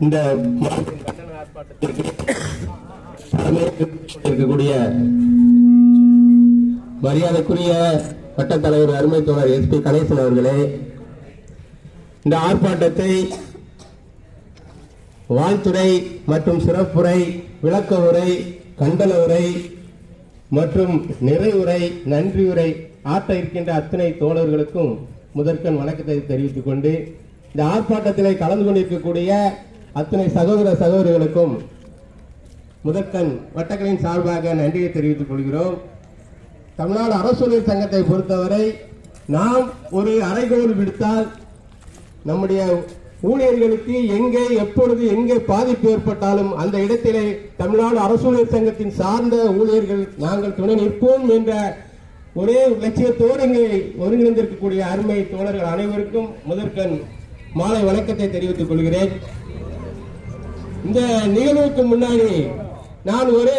இந்த இருக்கக்கூடிய மரியாதைக்குரிய பட்டத்தலைவர் அருமை தோழர் எஸ் பி கணேசன் அவர்களே இந்த ஆர்ப்பாட்டத்தை வாழ்த்துறை மற்றும் சிறப்புரை விளக்க உரை கண்டன உரை மற்றும் நிறைவுரை நன்றியுரை ஆற்ற இருக்கின்ற அத்தனை தோழர்களுக்கும் முதற்கண் வணக்கத்தை தெரிவித்துக் கொண்டு இந்த ஆர்ப்பாட்டத்திலே கலந்து கொண்டிருக்கக்கூடிய அத்தனை சகோதர சகோதரிகளுக்கும் முதற்கண் வட்டக்கலின் சார்பாக நன்றியை தெரிவித்துக் கொள்கிறோம். தமிழ்நாடு அரசூழியர் சங்கத்தை பொறுத்தவரை நாம் ஒரு அறைகோல் விடுத்தால் நம்முடைய ஊழியர்களுக்கு எங்கே எப்பொழுது எங்கே பாதிப்பு ஏற்பட்டாலும் அந்த இடத்திலே தமிழ்நாடு அரசூழியர் சங்கத்தின் சார்ந்த ஊழியர்கள் நாங்கள் துணை நிற்போம் என்ற ஒரே லட்சியத்தோடு இங்கே ஒருங்கிணைந்திருக்கக்கூடிய அருமை தோழர்கள் அனைவருக்கும் முதற்கண் மாலை வணக்கத்தை தெரிவித்துக் கொள்கிறேன். இந்த நிகழ்வுக்கு முன்னாடி நான் ஒரு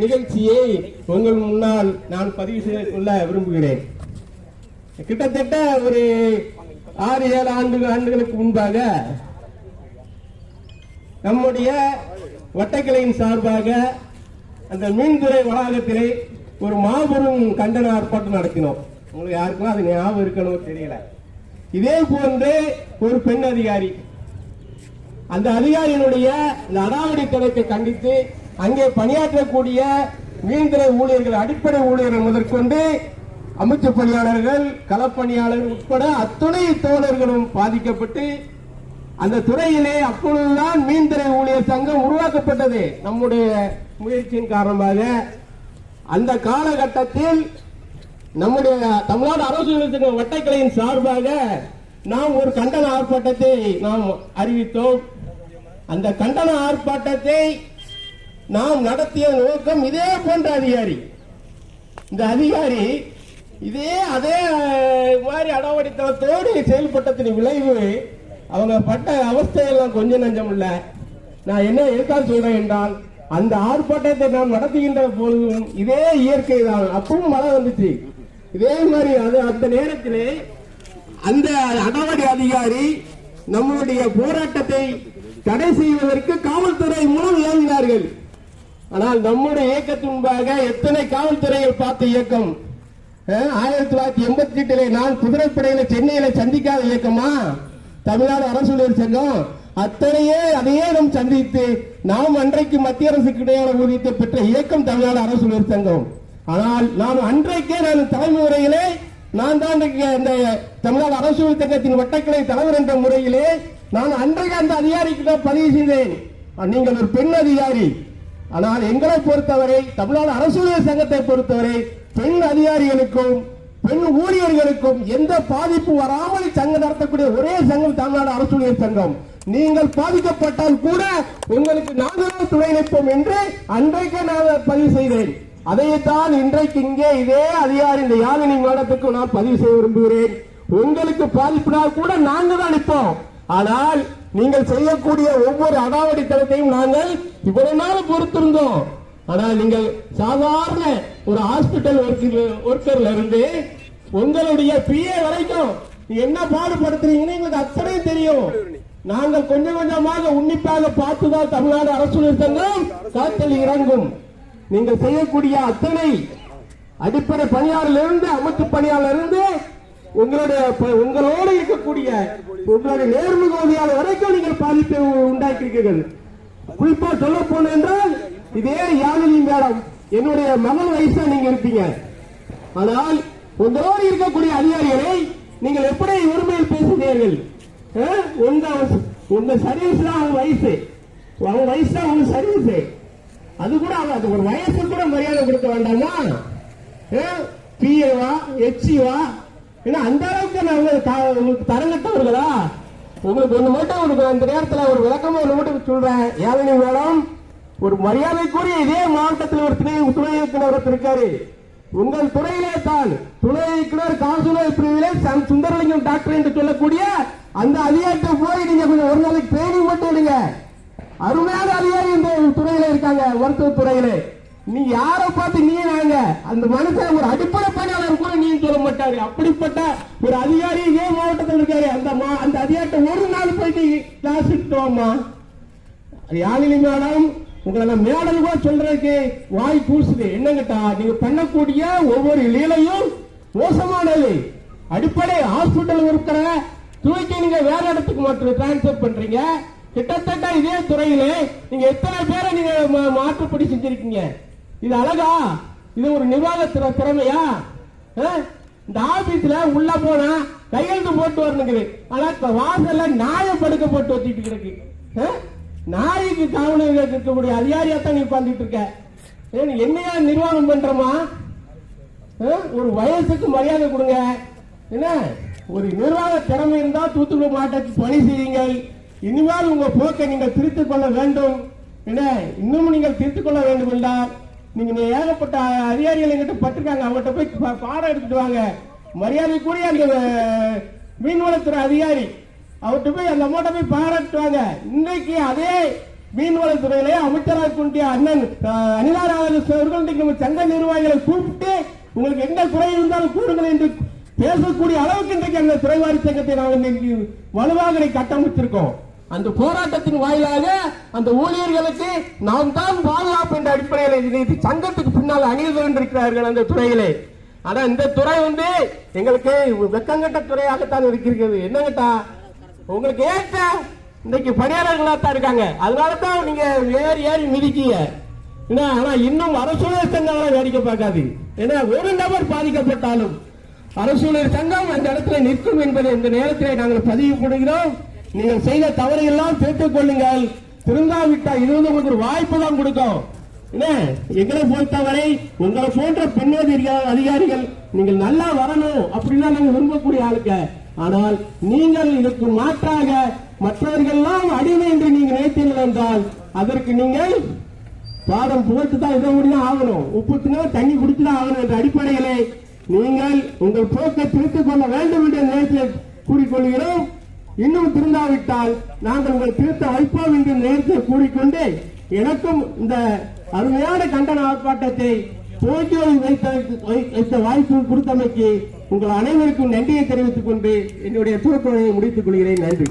நிகழ்ச்சியை உங்கள் முன்னால் நான் பதிவு செய்து கொள்ள விரும்புகிறேன். கிட்டத்தட்ட ஒரு ஆறு ஏழு ஆண்டு ஆண்டுகளுக்கு முன்பாக நம்முடைய வட்டக்கிளையின் சார்பாக அந்த மீன்துறை வளாகத்திலே ஒரு மாபெரும் கண்டன ஆர்ப்பாட்டம் நடத்தினோம். உங்களுக்கு யாருக்கும் அது ஞாபகம் இருக்கணும் தெரியல. இதே போன்று ஒரு பெண் அதிகாரி அந்த அதிகாரியினுடைய இந்த கண்டித்து அங்கே பணியாற்றக்கூடிய மீன்துறை ஊழியர்கள் அடிப்படை ஊழியர்கள் முதற்கொண்டு அமைச்சு பணியாளர்கள் களப்பணியாளர்கள் உட்பட அத்துணை தோழர்களும் பாதிக்கப்பட்டு அந்த துறையிலே அப்பொழுதுதான் மீன்துறை ஊழியர் சங்கம் உருவாக்கப்பட்டது. நம்முடைய முயற்சியின் காரணமாக அந்த காலகட்டத்தில் நம்முடைய தமிழ்நாடு அரசு வட்டக்கலையின் சார்பாக நாம் ஒரு கண்டன ஆர்ப்பாட்டத்தை நாம் அறிவித்தோம். அந்த கண்டன ஆர்ப்பாட்டத்தை நாம் நடத்திய நோக்கம் இதே போன்ற அதிகாரி. இந்த அதிகாரி இதே அதே மாதிரி அடாவடித்தனத்தோடு செயல்பட்டத்தின் விளைவு அவங்க பட்ட அவஸ்தையெல்லாம் கொஞ்சம் நஞ்சம் இல்ல. நான் என்ன எதுக்காக சொல்றேன் என்றால் அந்த ஆர்ப்பாட்டத்தை நாம் நடத்துகின்ற போதும் இதே இயற்கை தான். அப்பவும் மழை வந்துச்சு. இதே மாதிரி அது அந்த நேரத்திலே அந்த அடாவடி அதிகாரி நம்மளுடைய போராட்டத்தை தடை செய்வதற்கு காவல்துறை மூலம் இயங்கினார்கள் ஆனால் நம்முடைய இயக்கத்து முன்பாக எத்தனை காவல்துறைகள் பார்த்த இயக்கம்? ஆயிரத்தி தொள்ளாயிரத்தி எண்பத்தி எட்டிலே நான் குதிரைப்படையில சென்னையில சந்திக்காத இயக்கமா? தமிழ்நாடு அரசு சங்கம். அத்தனையே அதையே நாம் சந்தித்து நாம் அன்றைக்கு மத்திய அரசுக்கு இடையான ஊதியத்தை பெற்ற இயக்கம் தமிழ்நாடு அரசு சங்கம். ஆனால் நாம் அன்றைக்கே நான் தலைமை முறையிலே நான் தான் இந்த தமிழ்நாடு அரசு சங்கத்தின் வட்டக்கிளை தலைவர் என்ற முறையிலே நான் அன்றைக்கு அந்த அதிகாரிக்கு தான் பதிவு செய்தேன். நீங்கள் ஒரு பெண் அதிகாரி. ஆனால் எங்களை பொறுத்தவரை தமிழ்நாடு அரசூழியர் சங்கத்தை பொறுத்தவரை பெண் அதிகாரிகளுக்கும் பெண் ஊழியர்களுக்கும் எந்த பாதிப்பு வராமல் சங்கம் நடத்தக்கூடிய ஒரே சங்கம் தமிழ்நாடு அரசூழியர் சங்கம். நீங்கள் பாதிக்கப்பட்டால் கூட உங்களுக்கு நாங்கள் துணை நிற்போம் என்று அன்றைக்கு நான் பதிவு செய்தேன். அதைத்தான் இன்றைக்கு இங்கே இதே அதிகாரி இந்த யாழினி மாடத்துக்கு நான் பதிவு செய்ய விரும்புகிறேன். உங்களுக்கு பாதிப்பினால் கூட நாங்கள் தான் நிற்போம். ஆனால் நீங்கள் செய்யக்கூடிய ஒவ்வொரு அடாவடித்தனத்தையும் நாங்கள் இவ்வளவு நாள் பொறுத்திருந்தோம். ஆனால் நீங்கள் சாதாரண ஒரு ஹாஸ்பிட்டல் ஒர்க்கர்ல இருந்து உங்களுடைய பிஏ வரைக்கும் என்ன பாடுபடுத்துறீங்கன்னு எங்களுக்கு அத்தனை தெரியும். நாங்கள் கொஞ்சம் கொஞ்சமாக உன்னிப்பாக பார்த்துதான் தமிழ்நாடு அரசு சங்கம் காத்தல் இறங்கும். நீங்கள் செய்யக்கூடிய அத்தனை அடிப்படை பணியாளர்ல அமைச்சு பணியாளர் இருந்து உங்களுடைய உங்களோட உங்களோடு இருக்கக்கூடிய உங்களுடைய நேர்முக உதவியாளர் வரைக்கும் நீங்கள் பாதிப்பை உண்டாக்கியிருக்கீர்கள். குறிப்பா சொல்ல போன என்றால் இதே யாழினி மேடம் என்னுடைய மகன் வயசா நீங்க இருப்பீங்க. ஆனால் உங்களோடு இருக்கக்கூடிய அதிகாரிகளை நீங்கள் எப்படி உரிமையில் பேசுகிறீர்கள்? உங்க உங்க சர்வீஸ் தான் அவங்க வயசு. அவங்க வயசு தான் உங்க சர்வீஸ் அது கூட அவங்க அது ஒரு வயசு கூட மரியாதை கொடுக்க வேண்டாமா? பிஏவா எச்சிவா ஏன்னா அந்த அளவுக்கு நான் த- உங்களுக்கு தரங்கட்டவர்களா? உங்களுக்கு ஒண்ணு மட்டும் உங்களுக்கு அந்த நேரத்துல ஒரு விளக்கமாக ஒண்ணு மட்டும் சொல்றேன். யாழினி மேடம் ஒரு மரியாதைக்குரிய இதே மாவட்டத்தில் ஒரு துணை துணை இயக்குனர் ஒருத்தர் இருக்காரு. உங்கள் துறையிலே தான் துணை இயக்குனர் காசுநோய் பிரிவிலே சுந்தரலிங்கம் டாக்டர் என்று சொல்லக்கூடிய அந்த அதிகாரத்தை போய் நீங்க கொஞ்சம் ஒரு நாளைக்கு ட்ரைனிங் மட்டும் எடுங்க. அருமையான அதிகாரி இந்த துறையில இருக்காங்க மருத்துவ துறையில. நீ யாரை பார்த்து நீ நாங்க அந்த மனுஷன் ஒரு அடிப்படை பணியாளர் மாட்டாரு அப்படிப்பட்ட ஒரு அதிகாரி இதே மாவட்டத்தில் இருக்காரு. அந்த அந்த அதிகாரத்தை ஒரு நாள் போயிட்டு கிளாஸ் எடுத்துவாமா யாழினி மேடம்? உங்களை நான் மேடல் கூட சொல்றதுக்கு வாய் கூசுது என்னங்கட்டா நீங்க பண்ணக்கூடிய ஒவ்வொரு லீலையும் மோசமானது. அடிப்படை ஹாஸ்பிட்டல் இருக்கிற தூக்கி நீங்க வேற இடத்துக்கு மட்டும் டிரான்ஸ்பர் பண்றீங்க. கிட்டத்தட்ட இதே துறையிலே நீங்க எத்தனை பேரை நீங்க மாற்றுப்படி செஞ்சிருக்கீங்க? இது அழகா? இது ஒரு நிர்வாக திறமையா? இந்த ஆபீஸ்ல உள்ள போனா கையெழுத்து போட்டு வரணுங்குது. ஆனா இப்ப வாசல்ல நாய படுக்க போட்டு வச்சுட்டு கிடக்கு. நாய்க்கு காவல் இருக்கக்கூடிய அதிகாரியா தான் நீ உட்கார்ந்துட்டு இருக்க. ஏன் என்னையா நிர்வாகம் பண்றமா? ஒரு வயசுக்கு மரியாதை கொடுங்க. என்ன? ஒரு நிர்வாக திறமை இருந்தா தூத்துக்குடி மாவட்டத்துக்கு பணி செய்யுங்கள். இனிமேல் உங்க போக்கை நீங்கள் திருத்திக் கொள்ள வேண்டும். என்ன? இன்னும் நீங்கள் திருத்திக் கொள்ள வேண்டும் என்றால் நீங்க ஏகப்பட்ட அதிகாரிகள் எங்கிட்ட பட்டிருக்காங்க. அவங்ககிட்ட போய் பாடம் எடுத்துட்டு வாங்க. மரியாதைக்குரிய அந்த மீன்வளத்துறை அதிகாரி அவர்கிட்ட போய் அந்த அம்மாட்ட போய் பாராட்டுவாங்க இன்றைக்கு அதே மீன்வளத்துறையிலே அமைச்சராக இருக்கக்கூடிய அண்ணன் அஹ், அனிதா அவர்கள் இன்றைக்கு நம்ம சங்க நிர்வாகிகளை கூப்பிட்டு உங்களுக்கு எந்த குறை இருந்தாலும் கூறுங்கள் என்று பேசக்கூடிய அளவுக்கு இன்றைக்கு அந்த துறைவாரி சங்கத்தை நாங்கள் இன்னைக்கு வலுவாக கட்டமைச்சிருக்கோம். அந்த போராட்டத்தின் வாயிலாக அந்த ஊழியர்களுக்கு நாம் தான் பாதுகாப்பு என்ற அடிப்படையில் இன்னைக்கு சங்கத்துக்கு பின்னால் அணிந்து கொண்டிருக்கிறார்கள் அந்த துறையிலே. ஆனா இந்த துறை வந்து எங்களுக்கு வெக்கங்கட்ட துறையாகத்தான் இருக்கிறது. என்னங்கட்டா உங்களுக்கு ஏற்ற இன்னைக்கு பணியாளர்களா தான் இருக்காங்க. அதனால தான் நீங்க ஏறி ஏறி மிதிக்கீங்க. என்ன ஆனா இன்னும் அரசூழல் சங்கம் வேடிக்கை பார்க்காது. ஏன்னா ஒரு நபர் பாதிக்கப்பட்டாலும் அரசூழல் சங்கம் அந்த இடத்துல நிற்கும் என்பதை இந்த நேரத்தில் நாங்கள் பதிவு பண்ணுகிறோம் நீங்கள் செய்த தவறு எல்லாம் திருத்திக் கொள்ளுங்கள் திருந்தாவிட்டா இது வந்து உங்களுக்கு ஒரு வாய்ப்பு தான் கொடுக்கும். என்ன? எங்களை பொறுத்தவரை உங்களை போன்ற பெண்ணுவதி அதிகாரிகள் நீங்கள் நல்லா வரணும் அப்படின்னா நாங்க விரும்பக்கூடிய ஆளுங்க. ஆனால் நீங்கள் இதற்கு மாற்றாக மற்றவர்கள் எல்லாம் அடிமை என்று நீங்கள் நினைத்தீர்கள் என்றால் அதற்கு நீங்கள் பாடம் புகழ்த்து தான் இதை முடியும் ஆகணும். உப்புத்துனா தண்ணி குடித்து தான் ஆகணும் என்ற அடிப்படையிலே நீங்கள் உங்கள் போக்கை திருத்திக் கொள்ள வேண்டும் என்ற நேரத்தில் கூறிக்கொள்கிறோம். இன்னும் திருந்தாவிட்டால் நாங்கள் உங்களை திருத்த வைப்போம் என்று நேரத்தில் கூறிக்கொண்டு எனக்கும் இந்த அருமையான கண்டன ஆர்ப்பாட்டத்தை துவக்கி வைத்த வை- வைத்த வாய்ப்பு கொடுத்தமைக்கு உங்கள் அனைவருக்கும் நன்றியை தெரிவித்துக் கொண்டு என்னுடைய துவக்கத்தை முடித்துக் கொள்கிறேன். நன்றி.